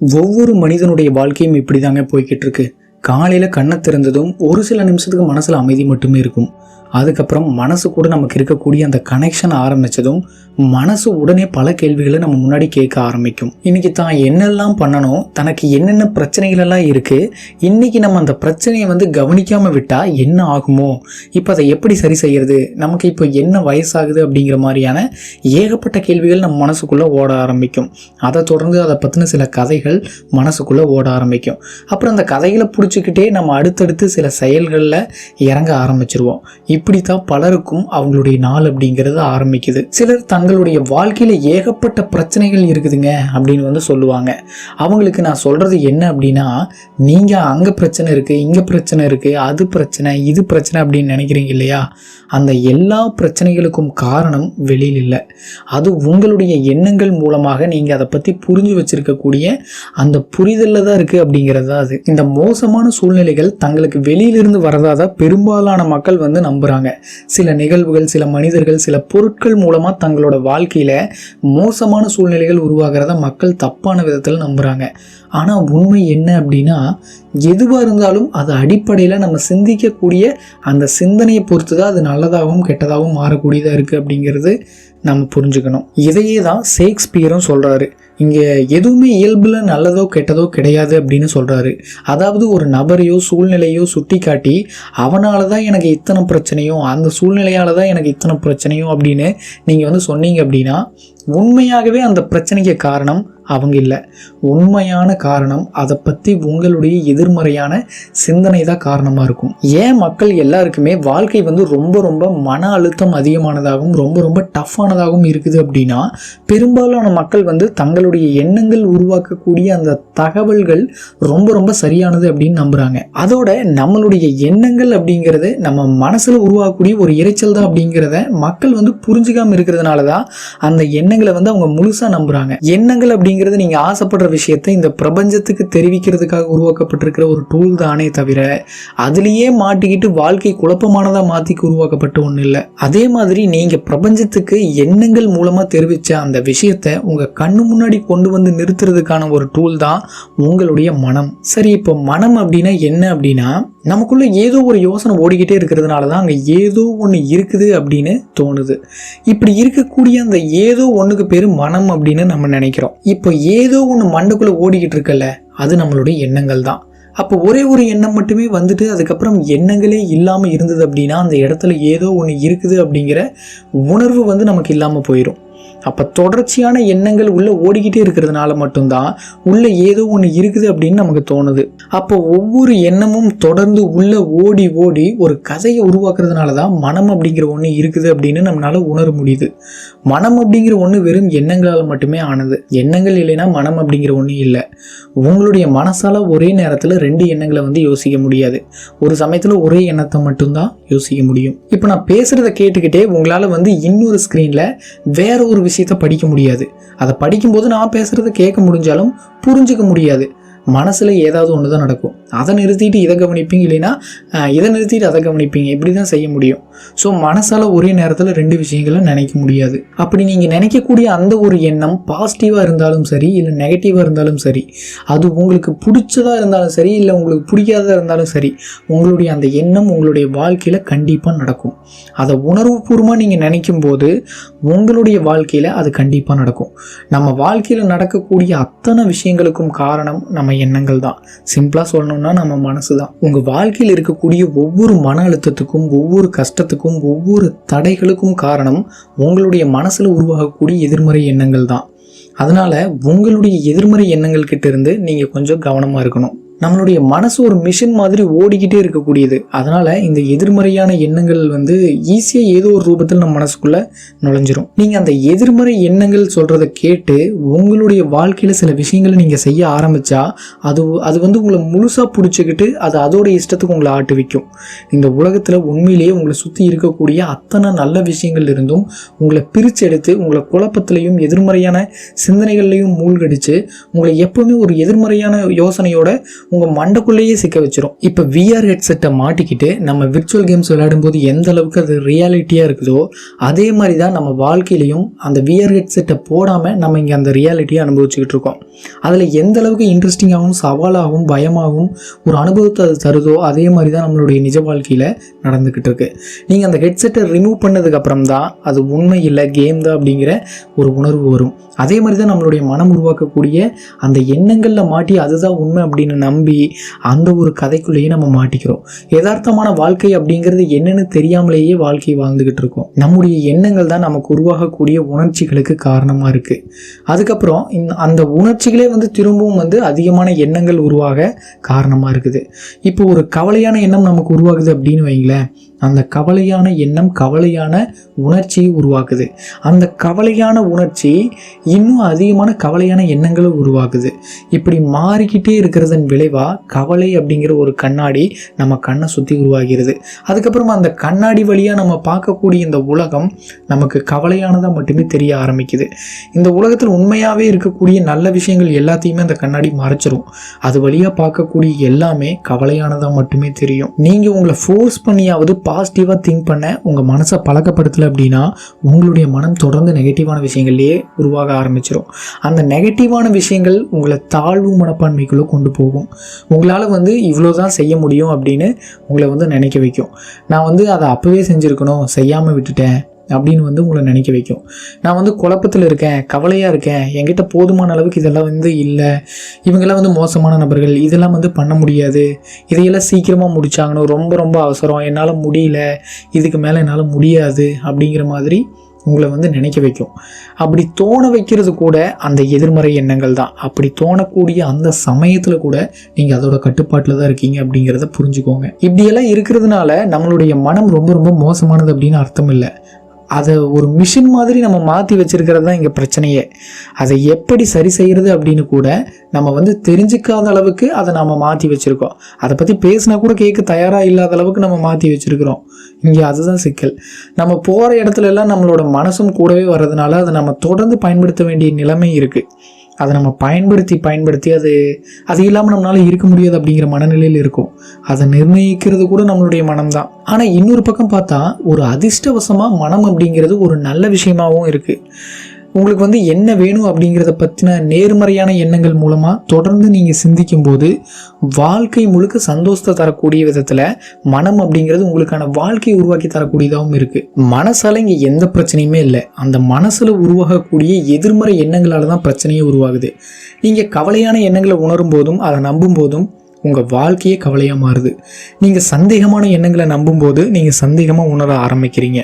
ஒவ்வொரு மனிதனுடைய வாழ்க்கையும் இப்படி தாங்க போய்கிட்டு இருக்கு காலையில் கண்ணை திறந்ததும் ஒரு சில நிமிஷத்துக்கு மனசில் அமைதி மட்டுமே இருக்கும். அதுக்கப்புறம் மனசு கூட நமக்கு இருக்கக்கூடிய அந்த கனெக்ஷன் ஆரம்பித்ததும் மனசு உடனே பல கேள்விகளை நம்ம முன்னாடி கேட்க ஆரம்பிக்கும். இன்னைக்கு தான் என்னெல்லாம் பண்ணணும்? தனக்கு என்னென்ன பிரச்சனைகள் எல்லாம் இருக்குது இன்னைக்கு நம்ம அந்த பிரச்சனையை வந்து கவனிக்காமல் விட்டால் என்ன ஆகுமோ? இப்போ அதை எப்படி சரி செய்யறது? நமக்கு இப்போ என்ன வயசாகுது அப்படிங்கிற மாதிரியான ஏகப்பட்ட கேள்விகள் நம்ம மனசுக்குள்ளே ஓட ஆரம்பிக்கும். அதை தொடர்ந்து அதை பற்றின சில கதைகள் மனசுக்குள்ளே ஓட ஆரம்பிக்கும். அப்புறம் அந்த கதைகளை பிடிச்சிக்கிட்டே நம்ம அடுத்தடுத்து சில செயல்களில் இறங்க ஆரம்பிச்சிருவோம். இப்படி தான் பலருக்கும் அவங்களுடைய நாள் அப்படிங்கிறது ஆரம்பிக்குது. சிலர் தங்களுடைய வாழ்க்கையில் ஏகப்பட்ட பிரச்சனைகள் இருக்குதுங்க அப்படின்னு வந்து சொல்லுவாங்க. அவங்களுக்கு நான் சொல்கிறது என்ன அப்படின்னா நீங்கள் அங்கே பிரச்சனை இருக்குது இங்கே பிரச்சனை இருக்குது அது பிரச்சனை இது பிரச்சனை அப்படின்னு நினைக்கிறீங்க இல்லையா? அந்த எல்லா பிரச்சனைகளுக்கும் காரணம் வெளியில் இல்லை. அது உங்களுடைய எண்ணங்கள் மூலமாக நீங்கள் அதை பற்றி புரிஞ்சு வச்சிருக்கக்கூடிய அந்த புரிதலில் தான் இருக்குது அப்படிங்கிறது தான் அது. இந்த மோசமான சூழ்நிலைகள் தங்களுக்கு வெளியிலிருந்து வரதா தான் பெரும்பாலான மக்கள் வந்து நம்புகிறாங்க சில நிகழ்வுகள் சில மனிதர்கள் சில பொருட்கள் மூலமாக தங்களோட வாழ்க்கையில் மோசமான சூழ்நிலைகள் உருவாகிறத மக்கள் தப்பான விதத்தில் நம்புகிறாங்க ஆனால் உண்மை என்ன அப்படின்னா எதுவாக இருந்தாலும் அது அடிப்படையில் நம்ம சிந்திக்கக்கூடிய அந்த சிந்தனையை பொறுத்து தான் அது நல்லதாகவும் கெட்டதாகவும் மாறக்கூடியதாக இருக்குது அப்படிங்கிறது நம்ம புரிஞ்சுக்கணும். இதையே தான் ஷேக்ஸ்பியரும் சொல்கிறாரு இங்கே எதுவுமே இயல்பில் நல்லதோ கெட்டதோ கிடையாது அப்படின்னு சொல்கிறாரு அதாவது ஒரு நபரையோ சூழ்நிலையோ சுட்டி காட்டி அவனால தான் எனக்கு இத்தனை பிரச்சனையும் அந்த சூழ்நிலையால் தான் எனக்கு இத்தனை பிரச்சனையும் அப்படின்னு நீங்கள் வந்து சொன்னீங்க அப்படின்னா உண்மையாகவே அந்த பிரச்சனைக்கு காரணம் அவங்க இல்லை. உண்மையான காரணம் அதை பற்றி உங்களுடைய எதிர்மறையான சிந்தனை தான் காரணமாக இருக்கும். ஏன் மக்கள் எல்லாருக்குமே வாழ்க்கை வந்து ரொம்ப ரொம்ப மன அழுத்தம் அதிகமானதாகவும் ரொம்ப ரொம்ப டஃப்பானதாகவும் இருக்குது அப்படின்னா பெரும்பாலான மக்கள் வந்து தங்களுடைய எண்ணங்கள் உருவாக்கக்கூடிய அந்த தகவல்கள் ரொம்ப ரொம்ப சரியானது அப்படின்னு நம்புகிறாங்க அதோட நம்மளுடைய எண்ணங்கள் அப்படிங்கிறது நம்ம மனசில் உருவாக்கக்கூடிய ஒரு இரைச்சல் தான் அப்படிங்கிறத மக்கள் வந்து புரிஞ்சுக்காமல் இருக்கிறதுனால தான் அந்த எண்ணங்களை வந்து அவங்க முழுசாக நம்புகிறாங்க எண்ணங்கள் அப்படிங்கிறது நீங்கள் ஆசைப்படுற விஷயத்தை இந்த பிரபஞ்சத்துக்கு தெரிவிக்கிறதுக்காக உருவாக்கப்பட்டிருக்கிற ஒரு டூல் தானே தவிர அதுலேயே மாட்டிக்கிட்டு வாழ்க்கை குழப்பமானதாக மாற்றிக்கு உருவாக்கப்பட்ட ஒன்றும் இல்லை. அதே மாதிரி நீங்கள் பிரபஞ்சத்துக்கு எண்ணங்கள் மூலமாக தெரிவித்த அந்த விஷயத்தை உங்கள் கண்ணு முன்னாடி கொண்டு வந்து நிறுத்துறதுக்கான ஒரு டூல் தான் உங்களுடைய மனம். சரி இப்போ மனம் அப்படின்னா என்ன அப்படின்னா நமக்குள்ளே ஏதோ ஒரு யோசனை ஓடிக்கிட்டே இருக்கிறதுனால தான் அங்கே ஏதோ ஒன்று இருக்குது அப்படின்னு தோணுது. இப்படி இருக்கக்கூடிய அந்த ஏதோ ஒன்றுக்கு பேர் மனம் அப்படின்னு நம்ம நினைக்கிறோம். இப்போ ஏதோ ஒன்று மண்டுக்குள்ளே ஓடிக்கிட்டு இருக்கல அது நம்மளுடைய எண்ணங்கள் தான். அப்போ ஒரே ஒரு எண்ணம் மட்டுமே வந்துட்டு அதுக்கப்புறம் எண்ணங்களே இல்லாமல் இருந்தது அப்படின்னா அந்த இடத்துல ஏதோ ஒன்று இருக்குது அப்படிங்கிற உணர்வு வந்து நமக்கு இல்லாமல் போயிடும் அப்போ தொடர்ச்சியான எண்ணங்கள் உள்ளே ஓடிக்கிட்டே இருக்கிறதுனால மட்டும்தான் உள்ளே ஏதோ ஒன்று இருக்குது அப்படின்னு நமக்கு தோணுது. அப்போ ஒவ்வொரு எண்ணமும் தொடர்ந்து உள்ளே ஓடி ஓடி ஒரு கதையை உருவாக்குறதுனால தான் மனம் அப்படிங்கிற ஒன்று இருக்குது அப்படின்னு நம்மளால உணர முடியுது. மனம் அப்படிங்கிற ஒன்று வெறும் எண்ணங்களால் மட்டுமே ஆனது. எண்ணங்கள் இல்லைன்னா மனம் அப்படிங்கிற ஒன்று இல்லை. உங்களுடைய மனசால் ஒரே நேரத்தில் ரெண்டு எண்ணங்களை வந்து யோசிக்க முடியாது. ஒரு சமயத்தில் ஒரே எண்ணத்தை மட்டும்தான் யோசிக்க முடியும். இப்போ நான் பேசுகிறத கேட்டுக்கிட்டே உங்களால் வந்து இன்னொரு ஸ்க்ரீனில் வேற ஒரு விஷயத்த படிக்க முடியாது. அதை படிக்கும்போது நான் பேசுகிறத கேட்க முடிஞ்சாலும் புரிஞ்சுக்க முடியாது. மனசில் ஏதாவது ஒன்று தான் நடக்கும். அதை நிறுத்திட்டு இதை கவனிப்பீங்க இல்லைன்னா இதை நிறுத்திட்டு அதை கவனிப்பீங்க. இப்படி தான் செய்ய முடியும். ஸோ மனசால் ஒரே நேரத்தில் ரெண்டு விஷயங்களை நினைக்க முடியாது. அப்படி நீங்கள் நினைக்கக்கூடிய அந்த ஒரு எண்ணம் பாசிட்டிவாக இருந்தாலும் சரி இல்லை நெகட்டிவாக இருந்தாலும் சரி அது உங்களுக்கு பிடிச்சதாக இருந்தாலும் சரி இல்லை உங்களுக்கு பிடிக்காததாக இருந்தாலும் சரி உங்களுடைய அந்த எண்ணம் உங்களுடைய வாழ்க்கையில் கண்டிப்பாக நடக்கும். அதை உணர்வுபூர்வமாக நீங்கள் நினைக்கும் போது உங்களுடைய வாழ்க்கையில் அது கண்டிப்பாக நடக்கும். நம்ம வாழ்க்கையில் நடக்கக்கூடிய அத்தனை விஷயங்களுக்கும் காரணம் நம்ம எண்ணங்கள் தான். சிம்பிளாக சொல்லணும்னா நம்ம மனசு தான். உங்கள் வாழ்க்கையில் இருக்கக்கூடிய ஒவ்வொரு மன அழுத்தத்துக்கும் ஒவ்வொரு கஷ்டத்துக்கும் ஒவ்வொரு தடைகளுக்கும் காரணம் உங்களுடைய மனசில் உருவாகக்கூடிய எதிர்மறை எண்ணங்கள் தான். அதனால் உங்களுடைய எதிர்மறை எண்ணங்கள் கிட்டேருந்து நீங்கள் கொஞ்சம் கவனமாக இருக்கணும். நம்மளுடைய மனசு ஒரு மிஷின் மாதிரி ஓடிக்கிட்டே இருக்கக்கூடியது. அதனால் இந்த எதிர்மறையான எண்ணங்கள் வந்து ஈஸியாக ஏதோ ஒரு ரூபத்தில் நம்ம மனசுக்குள்ளே நுழைஞ்சிரும். நீங்கள் அந்த எதிர்மறை எண்ணங்கள் சொல்கிறத கேட்டு உங்களுடைய வாழ்க்கையில் சில விஷயங்களை நீங்கள் செய்ய ஆரம்பித்தா அது அது வந்து உங்களை முழுசாக பிடிச்சிக்கிட்டு அது அதோட இஷ்டத்துக்கு உங்களை ஆட்டு வைக்கும் இந்த உலகத்தில் உண்மையிலேயே உங்களை சுற்றி இருக்கக்கூடிய அத்தனை நல்ல விஷயங்கள் இருந்தும் உங்களை பிரித்து எடுத்து உங்களை குழப்பத்திலையும் எதிர்மறையான சிந்தனைகள்லையும் மூழ்கடிச்சு உங்களை எப்பவுமே ஒரு எதிர்மறையான யோசனையோட உங்கள் மண்டைக்குள்ளேயே சிக்க வச்சிரும். இப்போ விஆர் ஹெட்செட்டை மாட்டிக்கிட்டு நம்ம விர்ச்சுவல் கேம்ஸ் விளையாடும்போது எந்த அளவுக்கு அது ரியாலிட்டியாக இருக்குதோ அதே மாதிரி தான் நம்ம வாழ்க்கையிலையும் அந்த விஆர் ஹெட்செட்டை போடாமல் நம்ம இங்கே அந்த ரியாலிட்டியை அனுபவிச்சுக்கிட்டு இருக்கோம். அதில் எந்த அளவுக்கு இன்ட்ரெஸ்டிங்காகவும் சவாலாகவும் பயமாகவும் ஒரு அனுபவத்தை அது தருதோ அதே மாதிரி தான் நம்மளுடைய நிஜ வாழ்க்கையில் நடந்துக்கிட்டு இருக்கு. நீங்கள் அந்த ஹெட்செட்டை ரிமூவ் பண்ணதுக்கப்புறம் தான் அது உண்மை இல்லை கேம் தான் அப்படிங்கிற ஒரு உணர்வு வரும். அதே மாதிரி தான் நம்மளுடைய மனம் உருவாக்கக்கூடிய அந்த எண்ணங்களில் மாட்டி அதுதான் உண்மை அப்படின்னு நம்பி அந்த ஒரு கதைக்குள்ளேயே நம்ம மாட்டிக்கிறோம். யதார்த்தமான வாழ்க்கை அப்படிங்கிறது என்னன்னு தெரியாமலேயே வாழ்க்கை வாழ்ந்துக்கிட்டு இருக்கோம். நம்முடைய எண்ணங்கள் தான் நமக்கு உருவாகக்கூடிய உணர்ச்சிகளுக்கு காரணமாக இருக்குது அதுக்கப்புறம் அந்த உணர்ச்சிகளே வந்து திரும்பவும் வந்து அதிகமான எண்ணங்கள் உருவாக காரணமாக இருக்குது. இப்போ ஒரு கவலையான எண்ணம் நமக்கு உருவாகுது அப்படின்னு வைங்களேன். அந்த கவலையான எண்ணம் கவலையான உணர்ச்சியை உருவாக்குது. அந்த கவலையான உணர்ச்சி இன்னும் அதிகமான கவலையான எண்ணங்களை உருவாக்குது. இப்படி மாறிக்கிட்டே இருக்கிறதன் விளைவாக கவலை அப்படிங்கிற ஒரு கண்ணாடி நம்ம கண்ணை சுற்றி உருவாகிறது. அதுக்கப்புறமா அந்த கண்ணாடி வழியாக நம்ம பார்க்கக்கூடிய இந்த உலகம் நமக்கு கவலையானதாக மட்டுமே தெரிய ஆரம்பிக்குது. இந்த உலகத்தில் உண்மையாகவே இருக்கக்கூடிய நல்ல விஷயங்கள் எல்லாத்தையுமே அந்த கண்ணாடி மறைச்சிரும். அது வழியாக பார்க்கக்கூடிய எல்லாமே கவலையானதாக மட்டுமே தெரியும். நீங்கள் உங்களை ஃபோர்ஸ் பண்ணியாவது பாசிட்டிவாக திங்க் பண்ண உங்கள் மனசை பழக்கப்படுத்தலை அப்படின்னா உங்களுடைய மனம் தொடர்ந்து நெகட்டிவான விஷயங்கள்லேயே உருவாக ஆரம்பிச்சிடும் அந்த நெகட்டிவான விஷயங்கள் உங்களை தாழ்வு மனப்பான்மைக்குள்ளே கொண்டு போகும். உங்களால் வந்து இவ்வளோ தான் செய்ய முடியும் அப்படின்னு உங்களை வந்து நினைக்க வைக்கும். நான் வந்து அதை அப்போவே செஞ்சுருக்கணும் செய்யாமல் விட்டுட்டேன் அப்படின்னு வந்து உங்களை நினைக்க வைக்கும். நான் வந்து குழப்பத்தில் இருக்கேன் கவலையாக இருக்கேன். என்கிட்ட போதுமான அளவுக்கு இதெல்லாம் வந்து இல்லை. இவங்கெல்லாம் வந்து மோசமான நபர்கள். இதெல்லாம் வந்து பண்ண முடியாது. இதையெல்லாம் சீக்கிரமாக முடிச்சாங்கன்னு ரொம்ப ரொம்ப அவசரம். என்னால் முடியல. இதுக்கு மேலே என்னால் முடியாது அப்படிங்கிற மாதிரி உங்களை வந்து நினைக்க வைக்கும். அப்படி தோண வைக்கிறது கூட அந்த எதிர்மறை எண்ணங்கள் தான். அப்படி தோணக்கூடிய அந்த சமயத்தில் கூட நீங்கள் அதோட கட்டுப்பாட்டில் தான் இருக்கீங்க அப்படிங்கிறத புரிஞ்சுக்கோங்க. இப்படியெல்லாம் இருக்கிறதுனால நம்மளுடைய மனம் ரொம்ப ரொம்ப மோசமானது அப்படின்னு அர்த்தம் இல்லை. அதை ஒரு மிஷின் மாதிரி நம்ம மாற்றி வச்சுருக்கிறது தான் இங்கே பிரச்சனையே. அதை எப்படி சரி செய்கிறது அப்படின்னு கூட நம்ம வந்து தெரிஞ்சுக்காத அளவுக்கு அதை நம்ம மாற்றி வச்சுருக்கோம். அதை பற்றி பேசினா கூட கேட்க தயாராக இல்லாத அளவுக்கு நம்ம மாற்றி வச்சுருக்கிறோம். இங்கே அதுதான் சிக்கல். நம்ம போகிற இடத்துல எல்லாம் நம்மளோட மனசும் கூடவே வர்றதுனால அதை நம்ம தொடர்ந்து பயன்படுத்த வேண்டிய நிலைமை இருக்குது அதை நம்ம பயன்படுத்தி பயன்படுத்தி அது அது இல்லாமல் நம்மளால் இருக்க முடியாது அப்படிங்கிற மனநிலையில் இருக்கும். அதை நிர்ணயிக்கிறது கூட நம்மளுடைய மனம்தான். ஆனால் இன்னொரு பக்கம் பார்த்தா ஒரு அதிர்ஷ்டவசமாக மனம் அப்படிங்கிறது ஒரு நல்ல விஷயமாகவும் இருக்குது உங்களுக்கு வந்து என்ன வேணும் அப்படிங்கிறத பற்றின நேர்மறையான எண்ணங்கள் மூலமாக தொடர்ந்து நீங்கள் சிந்திக்கும்போது வாழ்க்கை முழுக்க சந்தோஷத்தை தரக்கூடிய விதத்தில் மனம் அப்படிங்கிறது உங்களுக்கான வாழ்க்கையை உருவாக்கி தரக்கூடியதாகவும் இருக்குது மனசால் இங்கே எந்த பிரச்சனையுமே இல்லை. அந்த மனசில் உருவாகக்கூடிய எதிர்மறை எண்ணங்களால் தான் பிரச்சனையே உருவாகுது. நீங்கள் கவலையான எண்ணங்களை உணரும் போதும் அதை நம்பும் போதும் உங்கள் வாழ்க்கையே கவலையாக மாறுது. நீங்கள் சந்தேகமான எண்ணங்களை நம்பும்போது நீங்கள் சந்தேகமாக உணர ஆரம்பிக்கிறீங்க.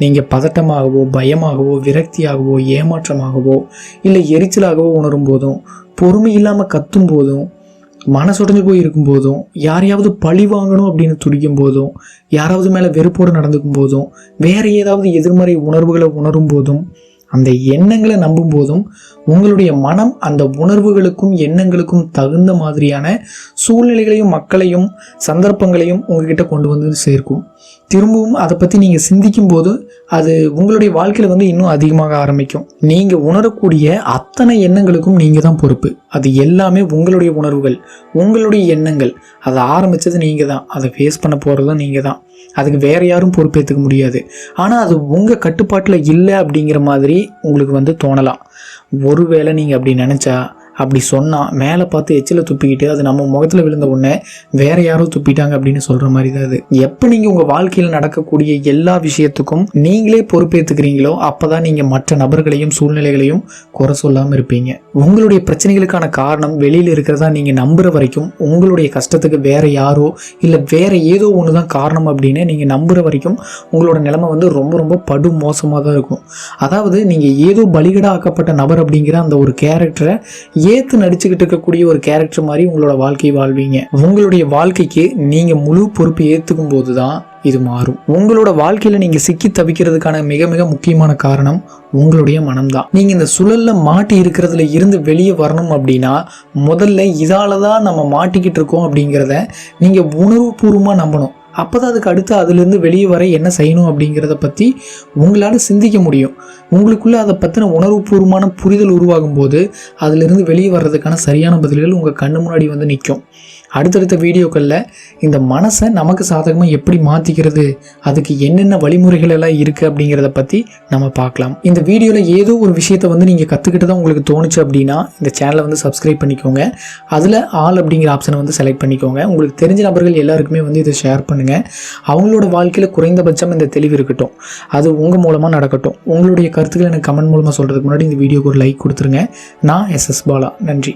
நீங்கள் பதட்டமாகவோ பயமாகவோ விரக்தியாகவோ ஏமாற்றமாகவோ இல்லை எரிச்சலாகவோ உணரும் போதும் பொறுமை இல்லாமல் கத்தும் போதும் மனசுடைஞ்சு போய் இருக்கும் போதும் யாரையாவது பழி வாங்கணும் அப்படின்னு துடிக்கும் போதும் யாராவது மேலே வெறுப்போடு நடந்துக்கும் போதும் வேற ஏதாவது எதிர்மறை உணர்வுகளை உணரும் போதும் அந்த எண்ணங்களை நம்பும் போதும் உங்களுடைய மனம் அந்த உணர்வுகளுக்கும் எண்ணங்களுக்கும் தகுந்த மாதிரியான சூழ்நிலைகளையும் மக்களையும் சந்தர்ப்பங்களையும் உங்ககிட்ட கொண்டு வந்து சேர்க்கும். திரும்பவும் அதை பற்றி நீங்கள் சிந்திக்கும் போது அது உங்களுடைய வாழ்க்கையில் வந்து இன்னும் அதிகமாக ஆரம்பிக்கும். நீங்கள் உணரக்கூடிய அத்தனை எண்ணங்களுக்கும் நீங்கள் தான் பொறுப்பு. அது எல்லாமே உங்களுடைய உணர்வுகள் உங்களுடைய எண்ணங்கள். அதை ஆரம்பித்தது நீங்கள் தான். அதை ஃபேஸ் பண்ண போகிறதும் நீங்கள் தான். அதுக்கு வேற யாரும் பொறுப்பேற்றுக்க முடியாது. ஆனால் அது உங்கள் கட்டுப்பாட்டில் இல்லை அப்படிங்கிற மாதிரி உங்களுக்கு வந்து தோணலாம். ஒருவேளை நீங்கள் அப்படி நினச்சா அப்படி சொன்னால் மேலே பார்த்து எச்சில் துப்பிக்கிட்டு அது நம்ம முகத்தில் விழுந்த உடனே வேற யாரோ துப்பிட்டாங்க அப்படின்னு சொல்கிற மாதிரி தான் அது. எப்போ நீங்கள் உங்கள் வாழ்க்கையில் நடக்கக்கூடிய எல்லா விஷயத்துக்கும் நீங்களே பொறுப்பேற்றுக்கிறீங்களோ அப்போ தான் நீங்கள் மற்ற நபர்களையும் சூழ்நிலைகளையும் குறை சொல்லாமல் இருப்பீங்க. உங்களுடைய பிரச்சனைகளுக்கான காரணம் வெளியில் இருக்கிறதா நீங்கள் நம்புகிற வரைக்கும் உங்களுடைய கஷ்டத்துக்கு வேற யாரோ இல்லை வேற ஏதோ ஒன்று தான் காரணம் அப்படின்னு நீங்கள் நம்புகிற வரைக்கும் உங்களோட நிலைமை வந்து ரொம்ப ரொம்ப படு மோசமாக தான் இருக்கும். அதாவது நீங்கள் ஏதோ பலிகடா ஆக்கப்பட்ட நபர் அப்படிங்கிற அந்த ஒரு கேரக்டரை ஏற்று நடிச்சுக்கிட்டு இருக்கக்கூடிய ஒரு கேரக்டர் மாதிரி உங்களோட வாழ்க்கையை வாழ்வீங்க. உங்களுடைய வாழ்க்கைக்கு நீங்கள் முழு பொறுப்பு ஏற்றுக்கும் போது தான் இது மாறும். உங்களோட வாழ்க்கையில் நீங்கள் சிக்கி தவிக்கிறதுக்கான மிக மிக முக்கியமான காரணம் உங்களுடைய மனம்தான். நீங்கள் இந்த சுழல்ல மாட்டி இருக்கிறதுல இருந்து வெளியே வரணும் அப்படின்னா முதல்ல இதால தான் நம்ம மாட்டிக்கிட்டு இருக்கோம் அப்படிங்கிறத நீங்கள் உணர்வுபூர்வமாக நம்பணும். அப்போ தான் அதுக்கு அடுத்து அதுலேருந்து வெளியே வர என்ன செய்யணும் அப்படிங்கிறத பற்றி உங்களால் சிந்திக்க முடியும். உங்களுக்குள்ளே அதை பற்றின உணர்வுபூர்வமான புரிதல் உருவாகும் போது அதிலிருந்து வெளியே வர்றதுக்கான சரியான பதில்கள் உங்கள் கண்ணு முன்னாடி வந்து நிற்கும். அடுத்தடுத்த வீடியோக்களில் இந்த மனசை நமக்கு சாதகமாக எப்படி மாற்றிக்கிறது அதுக்கு என்னென்ன வழிமுறைகள் எல்லாம் இருக்குது அப்படிங்கிறத பற்றி நம்ம பார்க்கலாம். இந்த வீடியோவில் ஏதோ ஒரு விஷயத்தை வந்து நீங்கள் கற்றுக்கிட்டு தான் உங்களுக்கு தோணுச்சு அப்படின்னா இந்த சேனலை வந்து சப்ஸ்கிரைப் பண்ணிக்கோங்க. அதில் ஆல் அப்படிங்கிற ஆப்ஷனை வந்து செலக்ட் பண்ணிக்கோங்க. உங்களுக்கு தெரிஞ்ச நபர்கள் எல்லாருக்குமே வந்து இதை ஷேர் பண்ணுங்கள் அவங்களோட வாழ்க்கையில் குறைந்தபட்சம் இந்த தெளிவு இருக்கட்டும். அது உங்கள் மூலமாக நடக்கட்டும். உங்களுடைய கருத்துக்களை எனக்கு கமெண்ட் மூலமாக சொல்கிறதுக்கு முன்னாடி இந்த வீடியோக்கு ஒரு லைக் கொடுத்துருங்க. நான் எஸ் எஸ் பாலா. நன்றி.